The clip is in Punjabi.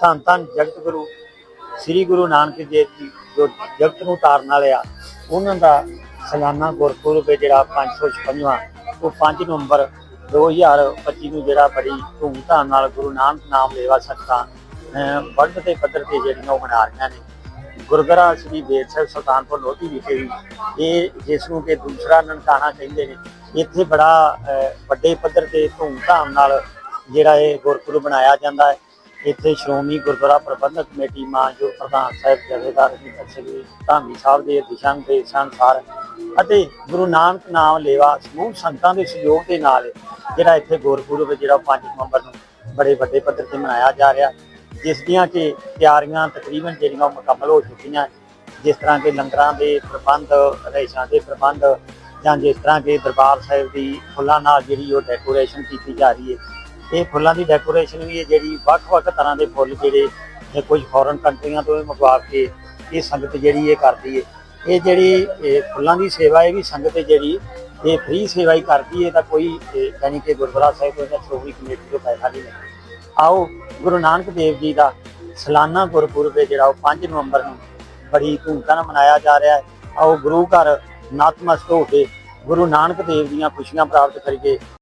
ਧੰਨ ਧੰਨ ਜਗਤ ਗੁਰੂ, ਸ੍ਰੀ ਗੁਰੂ ਨਾਨਕ ਦੇਵ ਜੀ, ਜੋ ਜਗਤ ਨੂੰ ਤਾਰਨ ਵਾਲੇ ਆ, ਉਹਨਾਂ ਦਾ ਸਾਲਾਨਾ ਗੁਰਪੁਰਬ ਹੈ ਜਿਹੜਾ 556ਵਾਂ ਉਹ 5 ਨਵੰਬਰ 2025 ਨੂੰ ਜਿਹੜਾ ਬੜੀ ਧੂਮਧਾਮ ਨਾਲ ਗੁਰੂ ਨਾਨਕ ਨਾਮ ਲੇਵਾ ਸੰਗਤਾਂ ਅਹ ਵੱਡ ਤੇ ਪੱਧਰ ਤੇ ਜਿਹੜੀਆਂ ਉਹ ਮਨਾ ਰਹੀਆਂ ਨੇ। ਗੁਰਦੁਆਰਾ ਸ੍ਰੀ ਬੇਰ ਸਾਹਿਬ ਸੁਲਤਾਨਪੁਰ ਲੋਧੀ ਵਿਖੇ ਵੀ ਇਹ ਜਿਸ ਨੂੰ ਕਿ ਦੂਸਰਾ ਨਨਕਾਣਾ ਕਹਿੰਦੇ ਨੇ, ਇੱਥੇ ਬੜਾ ਵੱਡੇ ਪੱਧਰ ਤੇ ਧੂਮਧਾਮ ਨਾਲ ਜਿਹੜਾ ਇਹ ਗੁਰਪੁਰਬ ਬਣਾਇਆ ਜਾਂਦਾ ਹੈ। ਇੱਥੇ ਸ਼੍ਰੋਮਣੀ ਗੁਰਦੁਆਰਾ ਪ੍ਰਬੰਧਕ ਕਮੇਟੀ ਮਾਨਯੋਗ ਪ੍ਰਧਾਨ ਸਾਹਿਬ ਜਥੇਦਾਰ ਜੀ ਸ੍ਰੀ ਧਾਮੀ ਸਾਹਿਬ ਦੇ ਦਿਸ਼ਾ ਨਿਰਦੇਸ਼ਾਂ ਅਨੁਸਾਰ ਅਤੇ ਗੁਰੂ ਨਾਨਕ ਨਾਮ ਲੇਵਾ ਸਮੂਹ ਸੰਤਾਂ ਦੇ ਸਹਿਯੋਗ ਦੇ ਨਾਲ ਜਿਹੜਾ ਇੱਥੇ ਗੁਰਪੁਰਬ ਜਿਹੜਾ 5 ਨਵੰਬਰ ਨੂੰ ਬੜੇ ਵੱਡੇ ਪੱਧਰ ਤੇ ਮਨਾਇਆ ਜਾ ਰਿਹਾ, ਜਿਸ ਦੀਆਂ ਕਿ ਤਿਆਰੀਆਂ ਤਕਰੀਬਨ ਜਿਹੜੀਆਂ ਉਹ ਮੁਕੰਮਲ ਹੋ ਚੁੱਕੀਆਂ, ਜਿਸ ਤਰ੍ਹਾਂ ਕਿ ਲੰਗਰਾਂ ਦੇ ਪ੍ਰਬੰਧ, ਰੇਸ਼ਾਂ ਦੇ ਪ੍ਰਬੰਧ ਜਾਂ ਜਿਸ ਤਰ੍ਹਾਂ ਕਿ ਦਰਬਾਰ ਸਾਹਿਬ ਦੀ ਫੁੱਲਾਂ ਨਾਲ ਜਿਹੜੀ ਉਹ ਡੈਕੋਰੇਸ਼ਨ ਕੀਤੀ ਜਾ ਰਹੀ ਹੈ ਇਹ ਫੁੱਲਾਂ ਦੀ ਡੈਕੋਰੇਸ਼ਨ ਵੀ ਹੈ ਜਿਹੜੀ ਵੱਖ-ਵੱਖ ਤਰ੍ਹਾਂ ਦੇ ਫੁੱਲ ਜਿਹੜੇ ਇਹ ਕੁਝ ਫੋਰਨ ਕੰਟਰੀਆਂ ਤੋਂ ਵੀ ਮੰਗਵਾ ਕੇ ਇਹ ਸੰਗਤ ਜਿਹੜੀ ਇਹ ਕਰਦੀ ਹੈ। ਇਹ ਜਿਹੜੀ, ਇਹ ਫੁੱਲਾਂ ਦੀ ਸੇਵਾ ਇਹ ਵੀ ਸੰਗਤ ਜਿਹੜੀ ਇਹ ਫ੍ਰੀ ਸੇਵਾ ਹੀ ਕਰਦੀ ਹੈ ਤਾਂ ਕੋਈ, ਇਹ ਯਾਨੀ ਕਿ ਗੁਰਦੁਆਰਾ ਸਾਹਿਬ ਤੋਂ ਜਾਂ ਸ਼੍ਰੋਮਣੀ ਕਮੇਟੀ ਤੋਂ ਪੈਸਾ ਨਹੀਂ ਲੈਂਦੀ ਆਓ ਗੁਰੂ ਨਾਨਕ ਦੇਵ ਜੀ ਦਾ ਸਲਾਨਾ ਗੁਰਪੁਰਬ ਹੈ ਜਿਹੜਾ ਉਹ 5 ਨਵੰਬਰ ਨੂੰ ਬੜੀ ਧੂਮਧਾਮ ਨਾਲ ਮਨਾਇਆ ਜਾ ਰਿਹਾ ਹੈ। ਆਓ ਗੁਰੂ ਘਰ ਨਤਮਸਤਕ ਹੋ ਕੇ ਗੁਰੂ ਨਾਨਕ ਦੇਵ ਦੀਆਂ ਖੁਸ਼ੀਆਂ ਪ੍ਰਾਪਤ ਕਰੀਏ।